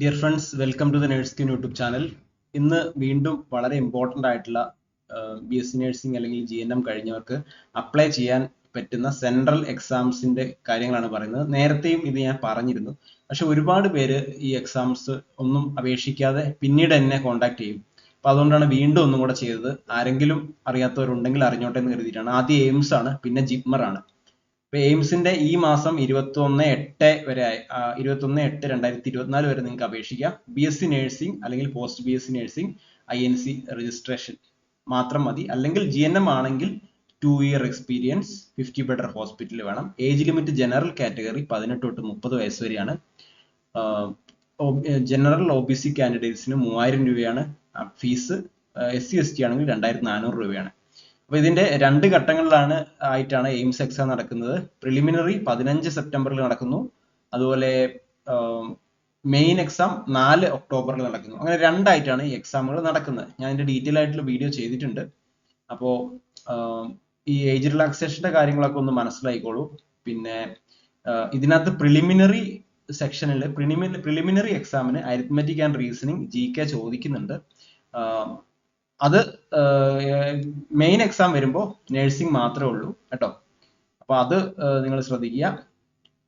Dear friends welcome to the nursing YouTube channel ഇന്ന് വീണ്ടും വളരെ ഇമ്പോർട്ടന്റ് ആയിട്ടുള്ള ബി എസ് സി നഴ്സിംഗ് അല്ലെങ്കിൽ ജി എൻ എം കഴിഞ്ഞവർക്ക് അപ്ലൈ ചെയ്യാൻ പറ്റുന്ന സെൻട്രൽ എക്സാംസിന്റെ കാര്യങ്ങളാണ് പറയുന്നത്. നേരത്തെയും ഇത് ഞാൻ പറഞ്ഞിരുന്നു. പക്ഷെ ഒരുപാട് പേര് ഈ എക്സാംസ് ഒന്നും അപേക്ഷിക്കാതെ പിന്നീട് എന്നെ കോൺടാക്ട് ചെയ്യും. അപ്പൊ അതുകൊണ്ടാണ് വീണ്ടും ഒന്നും കൂടെ ചെയ്തത്. ആരെങ്കിലും അറിയാത്തവരുണ്ടെങ്കിൽ അറിഞ്ഞോട്ടെ എന്ന് കരുതിയിട്ടാണ്. ആദ്യം എയിംസ് ആണ് പിന്നെ ജിപ്മർ ആണ്. ഇപ്പൊ എയിംസിന്റെ ഈ മാസം ഇരുപത്തി ഒന്ന് എട്ട് വരെ ഇരുപത്തി ഒന്ന് എട്ട് രണ്ടായിരത്തി ഇരുപത്തിനാല് വരെ നിങ്ങൾക്ക് അപേക്ഷിക്കാം. ബി എസ് സി നഴ്സിംഗ് അല്ലെങ്കിൽ post B S C nursing I N C registration മാത്രം മതി. അല്ലെങ്കിൽ ജി എൻ എം ആണെങ്കിൽ two year experience fifty bedder hospital വേണം. ഏജ് ലിമിറ്റ് ജനറൽ കാറ്റഗറി പതിനെട്ട് തൊട്ട് മുപ്പത് വയസ്സ് വരെയാണ്. ജനറൽ ഒ ബി സി കാൻഡിഡേറ്റ്സിന് മൂവായിരം രൂപയാണ് fees S C S T ആണെങ്കിൽ രണ്ടായിരത്തി നാനൂറ് രൂപയാണ്. അപ്പൊ ഇതിന്റെ രണ്ട് ഘട്ടങ്ങളിലാണ് ആയിട്ടാണ് എയിംസ് എക്സാം നടക്കുന്നത്. പ്രിലിമിനറി പതിനഞ്ച് സെപ്റ്റംബറിൽ നടക്കുന്നു. അതുപോലെ മെയിൻ എക്സാം നാല് ഒക്ടോബറിൽ നടക്കുന്നു. അങ്ങനെ രണ്ടായിട്ടാണ് ഈ എക്സാമുകൾ നടക്കുന്നത്. ഞാൻ ഇതിന്റെ ഡീറ്റെയിൽ ആയിട്ടുള്ള വീഡിയോ ചെയ്തിട്ടുണ്ട്. അപ്പോൾ ഈ ഏജ് റിലാക്സേഷന്റെ കാര്യങ്ങളൊക്കെ ഒന്ന് മനസ്സിലായിക്കോളൂ. പിന്നെ ഇതിനകത്ത് പ്രിലിമിനറി സെക്ഷനിൽ പ്രിലിമിനറി എക്സാമിന് arithmetic and reasoning G K ചോദിക്കുന്നുണ്ട്. അത് മെയിൻ എക്സാം വരുമ്പോൾ നഴ്സിംഗ് മാത്രമേ ഉള്ളൂ കേട്ടോ. അപ്പൊ അത് നിങ്ങൾ ശ്രദ്ധിക്കുക.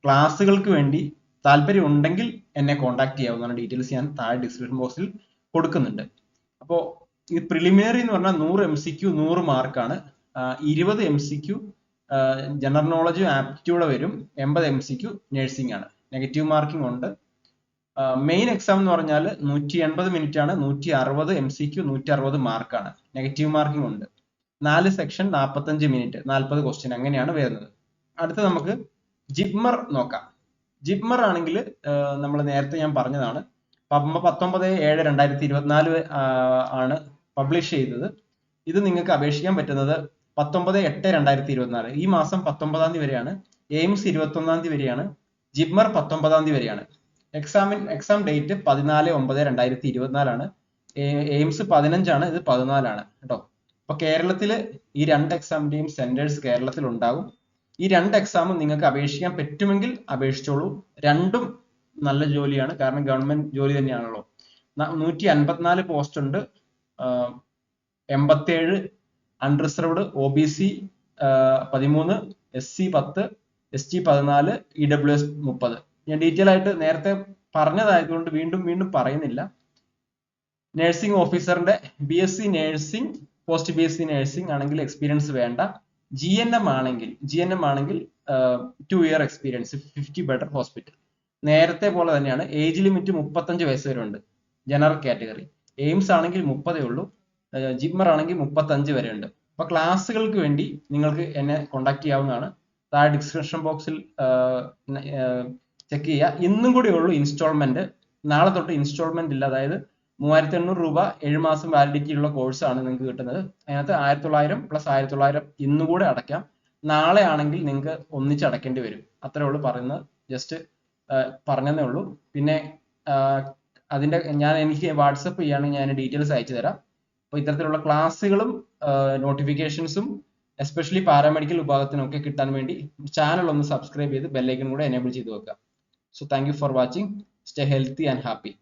ക്ലാസ്സുകൾക്ക് വേണ്ടി താല്പര്യം ഉണ്ടെങ്കിൽ എന്നെ കോൺടാക്ട് ചെയ്യാവുന്നതാണ് ഡീറ്റെയിൽസ് ഞാൻ താഴെ ഡിസ്ക്രിപ്ഷൻ ബോക്സിൽ കൊടുക്കുന്നുണ്ട്. അപ്പോൾ ഈ പ്രിലിമിനറി എന്ന് പറഞ്ഞാൽ നൂറ് എം സി ക്യു നൂറ് മാർക്കാണ് ഇരുപത് എം സി ക്യു ജനറൽ നോളജും ആപ്റ്റിറ്റ്യൂഡ് വരും. എൺപത് എം സി ക്യു നഴ്സിംഗ് ആണ്. നെഗറ്റീവ് മാർക്കിംഗ് ഉണ്ട്. മെയിൻ എക്സാം എന്ന് പറഞ്ഞാൽ നൂറ്റി എൺപത് മിനിറ്റ് ആണ് നൂറ്റി അറുപത് എം സി ക്യു നൂറ്റി അറുപത് മാർക്കാണ് നെഗറ്റീവ് മാർക്കിംഗ് ഉണ്ട്. നാല് സെക്ഷൻ നാൽപ്പത്തഞ്ച് മിനിറ്റ് നാൽപ്പത് ക്വസ്റ്റ്യൻ അങ്ങനെയാണ് വരുന്നത്. അടുത്ത നമുക്ക് ജിപ്മർ നോക്കാം. ജിപ്മർ ആണെങ്കിൽ നമ്മൾ നേരത്തെ ഞാൻ പറഞ്ഞതാണ്. പത്തൊമ്പത് ഏഴ് രണ്ടായിരത്തി ഇരുപത്തിനാല് ആണ് പബ്ലിഷ് ചെയ്തത്. ഇത് നിങ്ങൾക്ക് അപേക്ഷിക്കാൻ പറ്റുന്നത് പത്തൊമ്പത് എട്ട് രണ്ടായിരത്തി ഇരുപത്തിനാല്. ഈ മാസം പത്തൊമ്പതാം തീയതി വരെയാണ്. എയിംസ് ഇരുപത്തൊന്നാം തീയതി വരെയാണ്. ജിപ്മർ പത്തൊമ്പതാം തീയതി വരെയാണ്. എക്സാമിൻ എക്സാം ഡേറ്റ് പതിനാല് ഒമ്പത് രണ്ടായിരത്തി ഇരുപത്തിനാലാണ് എയിംസ് പതിനഞ്ചാണ് ഇത് പതിനാലാണ് കേട്ടോ. അപ്പൊ കേരളത്തിൽ ഈ രണ്ട് എക്സാമിന്റെയും സെന്റേഴ്സ് കേരളത്തിൽ ഉണ്ടാകും ഈ രണ്ട് എക്സാമും നിങ്ങൾക്ക് അപേക്ഷിക്കാൻ പറ്റുമെങ്കിൽ അപേക്ഷിച്ചോളൂ. രണ്ടും നല്ല ജോലിയാണ് കാരണം ഗവൺമെന്റ് ജോലി തന്നെയാണല്ലോ. നൂറ്റി അൻപത്തിനാല് പോസ്റ്റ് ഉണ്ട്. എൺപത്തേഴ് അൺറിസർവ്ഡ് ഒ ബി സി പതിമൂന്ന് എസ് സി പത്ത് എസ് ടി പതിനാല് ഇ ഡബ്ല്യു എസ് മുപ്പത്. ഞാൻ ഡീറ്റെയിൽ ആയിട്ട് നേരത്തെ പറഞ്ഞതായതുകൊണ്ട് വീണ്ടും വീണ്ടും പറയുന്നില്ല. Nursing ഓഫീസറിന്റെ B S C nursing post B S C nursing ആണെങ്കിൽ എക്സ്പീരിയൻസ് വേണ്ട. ജി എൻ എം ആണെങ്കിൽ ജി എൻ എം ആണെങ്കിൽ two year experience fifty better hospital നേരത്തെ പോലെ തന്നെയാണ് ഏജ് ലിമിറ്റ് മുപ്പത്തഞ്ച് വയസ്സ് വരെ ഉണ്ട്. ജനറൽ കാറ്റഗറി എയിംസ് ആണെങ്കിൽ മുപ്പതേ ഉള്ളൂ. ജിമ്മർ ആണെങ്കിൽ മുപ്പത്തഞ്ച് വരെ ഉണ്ട്. അപ്പൊ ക്ലാസ്സുകൾക്ക് വേണ്ടി നിങ്ങൾക്ക് എന്നെ കോൺടാക്ട് ചെയ്യാവുന്നതാണ്. താഴെ ഡിസ്ക്രിപ്ഷൻ ബോക്സിൽ ചെക്ക് ചെയ്യുക. ഇന്നും കൂടി ഉള്ളൂ ഇൻസ്റ്റാൾമെന്റ് നാളെ തൊട്ട് ഇൻസ്റ്റാൾമെന്റ് ഇല്ല. അതായത് മൂവായിരത്തി എണ്ണൂറ് രൂപ ഏഴ് മാസം വാലിഡിറ്റി ഉള്ള കോഴ്സ് ആണ് നിങ്ങൾക്ക് കിട്ടുന്നത്. അതിനകത്ത് ആയിരത്തി തൊള്ളായിരം പ്ലസ് ആയിരത്തി തൊള്ളായിരം ഇന്നും കൂടെ അടയ്ക്കാം. നാളെ ആണെങ്കിൽ നിങ്ങൾക്ക് ഒന്നിച്ച് അടയ്ക്കേണ്ടി വരും. അത്രേ ഉള്ളൂ പറയുന്നത്. ജസ്റ്റ് പറഞ്ഞതേ ഉള്ളൂ. പിന്നെ അതിന്റെ ഞാൻ എനിക്ക് വാട്സപ്പ് ചെയ്യുകയാണെങ്കിൽ ഞാൻ ഡീറ്റെയിൽസ് അയച്ചു തരാം. അപ്പോൾ ഇത്തരത്തിലുള്ള ക്ലാസ്സുകളും നോട്ടിഫിക്കേഷൻസും എസ്പെഷ്യലി പാരാമെഡിക്കൽ വിഭാഗത്തിനൊക്കെ കിട്ടാൻ വേണ്ടി ചാനൽ ഒന്ന് സബ്സ്ക്രൈബ് ചെയ്ത് ബെല്ലൈക്കൺ കൂടെ എനേബിൾ ചെയ്ത് വെക്കുക. So thank you for watching. Stay healthy and happy.